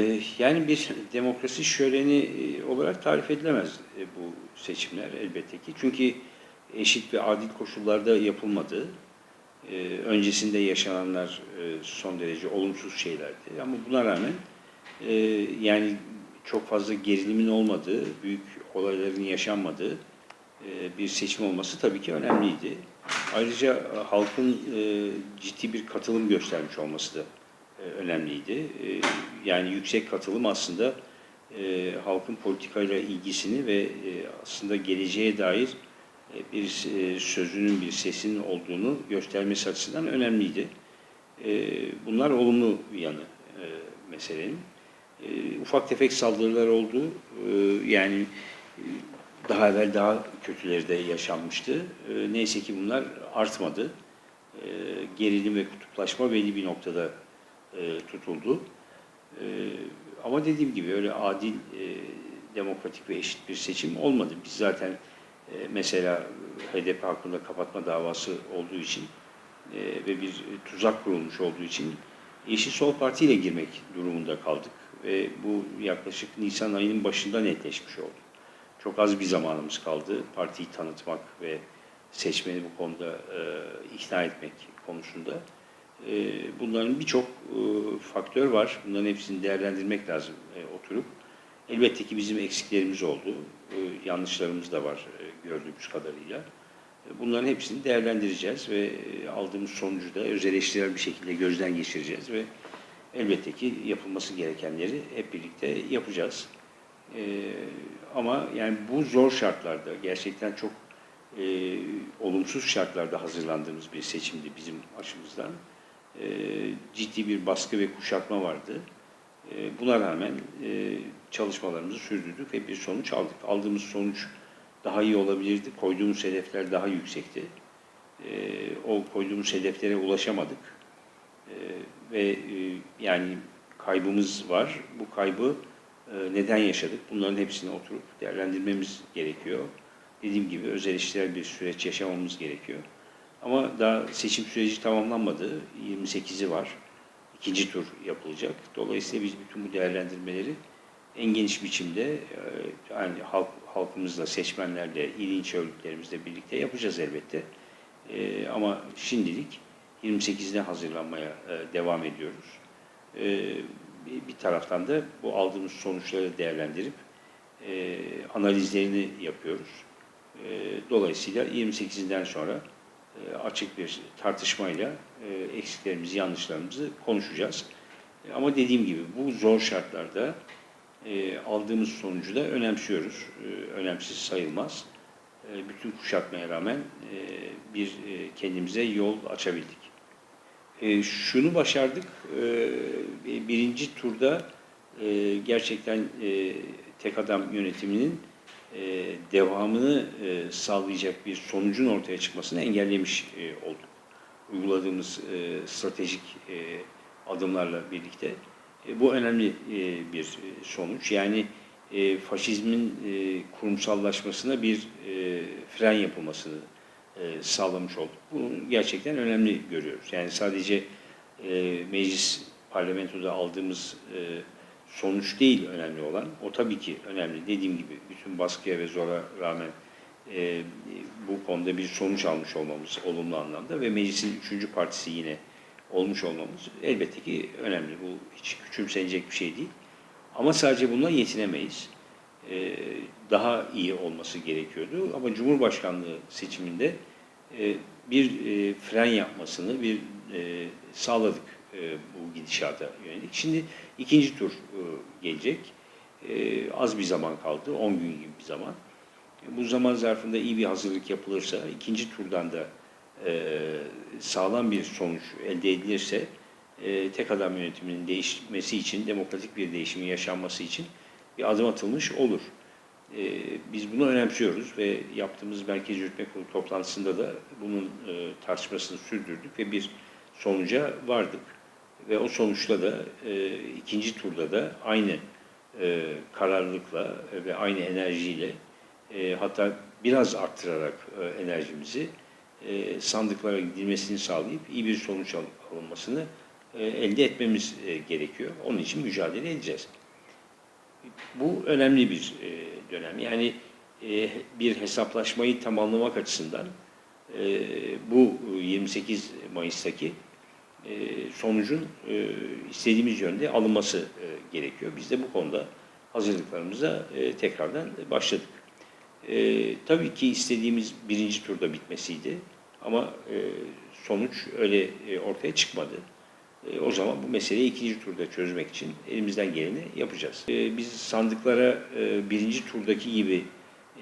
Ee, Yani bir demokrasi şöleni e, olarak tarif edilemez e, bu seçimler elbette ki. Çünkü eşit ve adil koşullarda yapılmadı. Ee, Öncesinde yaşananlar e, son derece olumsuz şeylerdi. Ama buna rağmen yani çok fazla gerilimin olmadığı, büyük olayların yaşanmadığı bir seçim olması tabii ki önemliydi. Ayrıca halkın ciddi bir katılım göstermiş olması da önemliydi. E, Yani yüksek katılım aslında e, halkın politikayla ilgisini ve e, aslında geleceğe dair e, bir e, sözünün, bir sesinin olduğunu göstermesi açısından önemliydi. E, Bunlar olumlu yanı e, meselenin. E, Ufak tefek saldırılar oldu. E, Yani e, daha evvel daha kötüleri de yaşanmıştı. E, Neyse ki bunlar artmadı. E, Gerilim ve kutuplaşma belli bir noktada e, tutuldu. E, ama dediğim gibi öyle adil, e, demokratik ve eşit bir seçim olmadı. Biz zaten e, mesela HDP hakkında kapatma davası olduğu için e, ve bir tuzak kurulmuş olduğu için Yeşil Sol Parti ile girmek durumunda kaldık. Ve bu yaklaşık Nisan ayının başında netleşmiş oldu. Çok az bir zamanımız kaldı partiyi tanıtmak ve seçmeni bu konuda e, ikna etmek konusunda. E, bunların birçok e, faktör var. Bunların hepsini değerlendirmek lazım e, oturup. Elbette ki bizim eksiklerimiz oldu. E, yanlışlarımız da var gördüğümüz kadarıyla. Bunların hepsini değerlendireceğiz ve aldığımız sonucu da öz bir şekilde gözden geçireceğiz ve elbette ki yapılması gerekenleri hep birlikte yapacağız. Ama yani bu zor şartlarda gerçekten çok olumsuz şartlarda hazırlandığımız bir seçimdi bizim açımızdan. E, ciddi bir baskı ve kuşatma vardı. E, buna rağmen e, çalışmalarımızı sürdürdük ve bir sonuç aldık. Aldığımız sonuç daha iyi olabilirdi. Koyduğumuz hedefler daha yüksekti. E, o koyduğumuz hedeflere ulaşamadık. E, ve e, yani kaybımız var. Bu kaybı e, neden yaşadık? Bunların hepsini oturup değerlendirmemiz gerekiyor. Dediğim gibi öz eleştirel bir süreç yaşamamız gerekiyor. Ama daha seçim süreci tamamlanmadı. 28'i var. İkinci tur yapılacak. Dolayısıyla biz bütün bu değerlendirmeleri en geniş biçimde e, yani halk, halkımızla, seçmenlerle, il ilçe örgütlerimizle birlikte yapacağız elbette. E, ama şimdilik 28'ine hazırlanmaya e, devam ediyoruz. Bir- taraftan da bu aldığımız sonuçları değerlendirip analizlerini yapıyoruz. Dolayısıyla 28'inden sonra açık bir tartışmayla e, eksiklerimizi, yanlışlarımızı konuşacağız. E, Ama dediğim gibi bu zor şartlarda e, aldığımız sonucu da önemsiyoruz. E, önemsiz sayılmaz. E, bütün kuşatmaya rağmen e, bir e, kendimize yol açabildik. E, şunu başardık. E, birinci turda e, gerçekten e, tek adam yönetiminin e, devamını e, sağlayacak bir sonucun ortaya çıkmasını engellemiş e, olduk. Uyguladığımız stratejik adımlarla birlikte. Bu önemli bir sonuç. Yani faşizmin kurumsallaşmasına bir fren yapılmasını sağlamış olduk. Bunu gerçekten önemli görüyoruz. Yani sadece e, meclis, parlamentoda aldığımız e, sonuç değil önemli olan. O tabii ki önemli. Dediğim gibi bütün baskıya ve zora rağmen e, bu konuda bir sonuç almış olmamız olumlu anlamda ve meclisin üçüncü partisi yine olmuş olmamız elbette ki önemli. Bu hiç küçümsenecek bir şey değil. Ama sadece bununla yetinemeyiz. E, daha iyi olması gerekiyordu. Ama Cumhurbaşkanlığı seçiminde e, bir e, fren yapmasını bir e, sağladık e, bu gidişata yönelik. Şimdi ikinci tur e, gelecek. E, az bir zaman kaldı, 10 gün gibi bir zaman. Bu zaman zarfında iyi bir hazırlık yapılırsa, ikinci turdan da sağlam bir sonuç elde edilirse, tek adam yönetiminin değişmesi için, demokratik bir değişimin yaşanması için bir adım atılmış olur. Biz bunu önemsiyoruz ve yaptığımız Merkez Yürütme Kurulu toplantısında da bunun tartışmasını sürdürdük ve bir sonuca vardık. Ve o sonuçla da e, ikinci turda da aynı e, kararlılıkla ve aynı enerjiyle e, hatta biraz arttırarak e, enerjimizi e, sandıklara gidilmesini sağlayıp iyi bir sonuç al- alınmasını e, elde etmemiz e, gerekiyor. Onun için mücadele edeceğiz. Bu önemli bir e, dönem. Yani e, bir hesaplaşmayı tamamlamak açısından e, bu 28 Mayıs'taki e, sonucun e, istediğimiz yönde alınması e, gerekiyor. Biz de bu konuda hazırlıklarımıza e, tekrardan başladık. E, tabii ki istediğimiz birinci turda bitmesiydi ama e, sonuç öyle e, ortaya çıkmadı. E, o zaman bu meseleyi ikinci turda çözmek için elimizden geleni yapacağız. E, biz sandıklara e, birinci turdaki gibi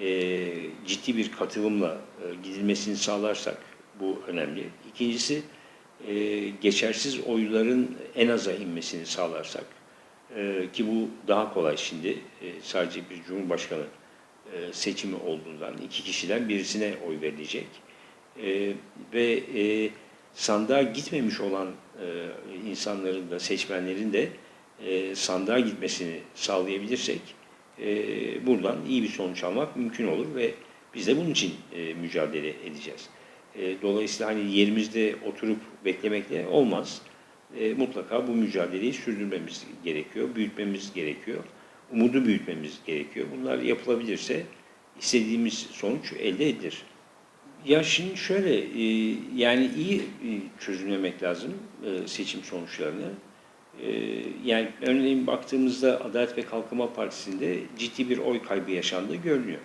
e, ciddi bir katılımla e, gidilmesini sağlarsak bu önemli. İkincisi e, geçersiz oyların en aza inmesini sağlarsak e, ki bu daha kolay şimdi e, sadece bir cumhurbaşkanı e, seçimi olduğundan iki kişiden birisine oy verilecek E, ve e, sandığa gitmemiş olan e, insanların da seçmenlerin de e, sandığa gitmesini sağlayabilirsek e, buradan iyi bir sonuç almak mümkün olur ve biz de bunun için e, mücadele edeceğiz. E, dolayısıyla hani yerimizde oturup beklemekle olmaz. E, mutlaka bu mücadeleyi sürdürmemiz gerekiyor, büyütmemiz gerekiyor, umudu büyütmemiz gerekiyor. Bunlar yapılabilirse istediğimiz sonuç elde edilir. Ya şimdi şöyle, e, yani iyi e, çözümlemek lazım e, seçim sonuçlarını. E, Yani örneğin baktığımızda Adalet ve Kalkınma Partisi'nde ciddi bir oy kaybı yaşandığı görünüyor.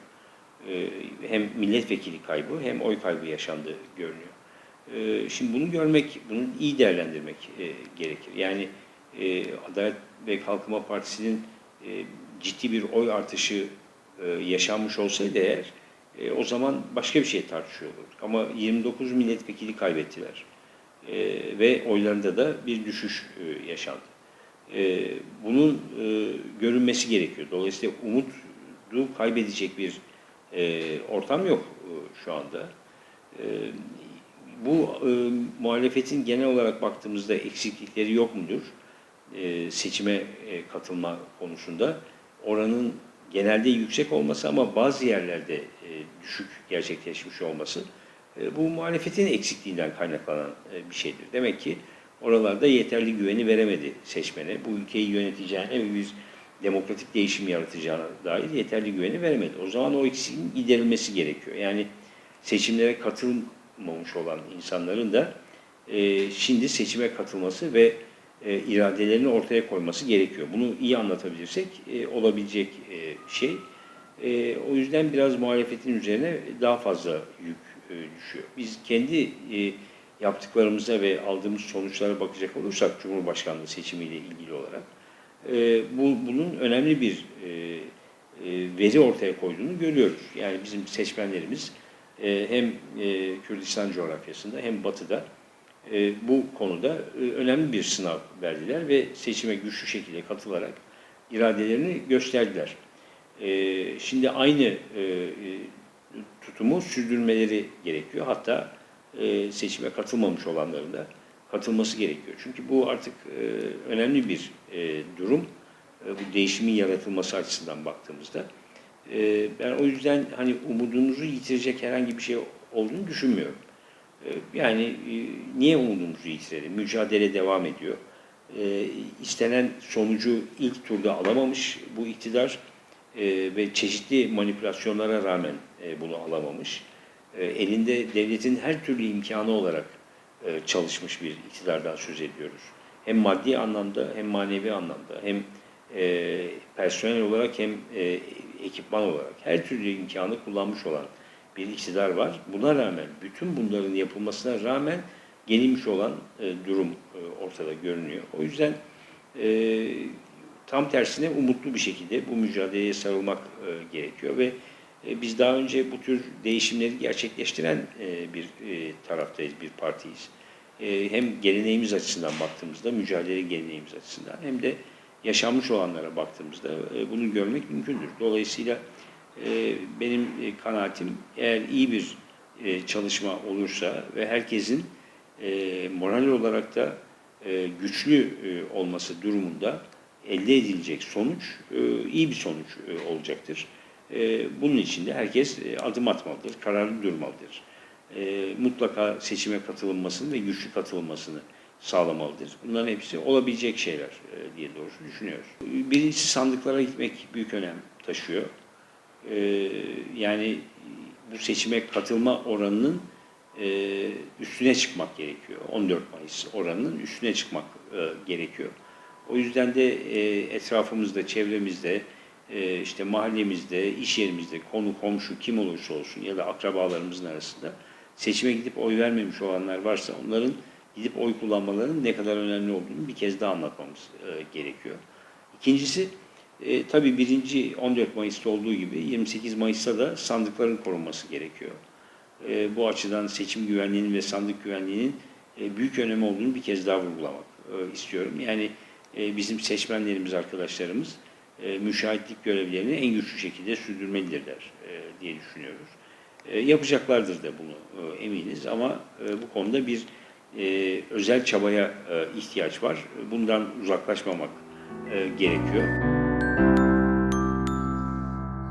E, Hem milletvekili kaybı hem oy kaybı yaşandığı görünüyor. E, Şimdi bunu görmek, bunu iyi değerlendirmek e, gerekir. Yani e, Adalet ve Kalkınma Partisi'nin e, ciddi bir oy artışı yaşanmış olsaydı eğer, o zaman başka bir şey tartışıyor. Ama 29 milletvekili kaybettiler. Ve oylarında da bir düşüş yaşandı. Bunun görünmesi gerekiyor. Dolayısıyla umudu kaybedecek bir e, ortam yok e, şu anda. E, bu e, muhalefetin genel olarak baktığımızda eksiklikleri yok mudur? E, seçime e, katılma konusunda oranın genelde yüksek olması ama bazı yerlerde e, düşük gerçekleşmiş olması e, bu muhalefetin eksikliğinden kaynaklanan e, bir şeydir. Demek ki oralarda yeterli güveni veremedi seçmene. Bu ülkeyi yöneteceğine ve bir demokratik değişim yaratacağına dair yeterli güveni veremedi. O zaman o eksikliğin giderilmesi gerekiyor. Yani seçimlere katılmamış olan insanların da e, şimdi seçime katılması ve e, iradelerini ortaya koyması gerekiyor. Bunu iyi anlatabilirsek e, olabilecek e, şey. E, o yüzden biraz muhalefetin üzerine daha fazla yük e, düşüyor. Biz kendi e, yaptıklarımıza ve aldığımız sonuçlara bakacak olursak Cumhurbaşkanlığı seçimiyle ilgili olarak e, bu bunun önemli bir e, e, veri ortaya koyduğunu görüyoruz. Yani bizim seçmenlerimiz e, hem e, Kürdistan coğrafyasında hem Batı'da e, bu konuda e, önemli bir sınav verdiler ve seçime güçlü şekilde katılarak iradelerini gösterdiler. E, şimdi aynı e, e, tutumu sürdürmeleri gerekiyor. Hatta e, seçime katılmamış olanların da katılması gerekiyor. Çünkü bu artık e, önemli bir e, durum. E, bu değişimin yaratılması açısından baktığımızda. E, ben o yüzden hani umudumuzu yitirecek herhangi bir şey olduğunu düşünmüyorum. Yani niye umudumuzu yitirelim? Mücadele devam ediyor. E, istenen sonucu ilk turda alamamış bu iktidar ve çeşitli manipülasyonlara rağmen bunu alamamış. Elinde devletin her türlü imkanı olarak çalışmış bir iktidardan söz ediyoruz. Hem maddi anlamda hem manevi anlamda hem e, personel olarak hem e, ekipman olarak her türlü imkanı kullanmış olan bir iktidar var. Buna rağmen bütün bunların yapılmasına rağmen gelişmiş olan e, durum e, ortada görünüyor. O yüzden e, tam tersine umutlu bir şekilde bu mücadeleye sarılmak e, gerekiyor ve e, biz daha önce bu tür değişimleri gerçekleştiren e, bir e, taraftayız, bir partiyiz. E, hem geleneğimiz açısından baktığımızda, mücadele geleneğimiz açısından hem de yaşanmış olanlara baktığımızda e, bunu görmek mümkündür. Dolayısıyla e, benim e, kanaatim eğer iyi bir e, çalışma olursa ve herkesin e, moral olarak da e, güçlü e, olması durumunda elde edilecek sonuç e, iyi bir sonuç e, olacaktır. E, bunun için de herkes e, adım atmalıdır, kararlı durmalıdır. E, mutlaka seçime katılınmasını ve güçlü katılınmasını sağlamalıdır. Bunların hepsi olabilecek şeyler diye doğrusu düşünüyoruz. Birincisi sandıklara gitmek büyük önem taşıyor. Yani bu seçime katılma oranının üstüne çıkmak gerekiyor. 14 Mayıs oranının üstüne çıkmak gerekiyor. O yüzden de e, etrafımızda, çevremizde, e, işte mahallemizde, iş yerimizde, konu komşu kim olursa olsun ya da akrabalarımızın arasında seçime gidip oy vermemiş olanlar varsa onların gidip oy kullanmalarının ne kadar önemli olduğunu bir kez daha anlatmamız e, gerekiyor. İkincisi e, tabii birinci 14 Mayıs'ta olduğu gibi 28 Mayıs'ta da sandıkların korunması gerekiyor. E, bu açıdan seçim güvenliğinin ve sandık güvenliğinin e, büyük önemi olduğunu bir kez daha vurgulamak e, istiyorum. Yani e, bizim seçmenlerimiz, arkadaşlarımız e, müşahitlik görevlerini en güçlü şekilde sürdürmelidirler e, diye düşünüyoruz. E, yapacaklardır da bunu e, eminiz ama e, bu konuda bir e, özel çabaya e, ihtiyaç var. Bundan uzaklaşmamak e, gerekiyor.